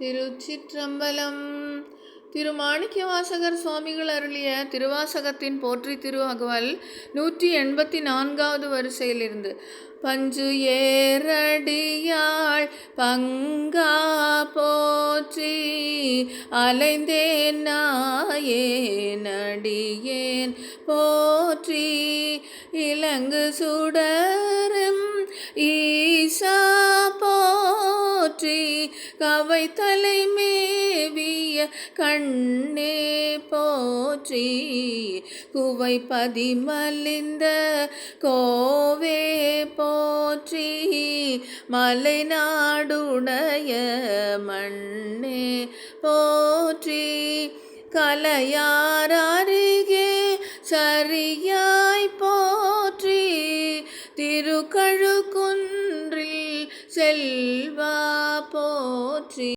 திருச்சிற்றம்பலம். திருமாணிக்க வாசகர் சுவாமிகள் அருளிய திருவாசகத்தின் போற்றி திருவகவல் நூற்றி எண்பத்தி நான்காவது வரிசையிலிருந்து. பஞ்சு ஏரடியாள் பங்கா போற்றி அலைந்தேன் நாயேனடியேன் போற்றி இலங்கு சுடரும் ஈ கவை தலைமேவிய கண்ணே போற்றி. குவை பதிமலிந்த கோவே போற்றி. மலைநாடுடைய மண்ணே போற்றி. கலையாரருகே சரியாய் போற்றி. திருக்கழுக்குன்றில் செல்வா போற்றி.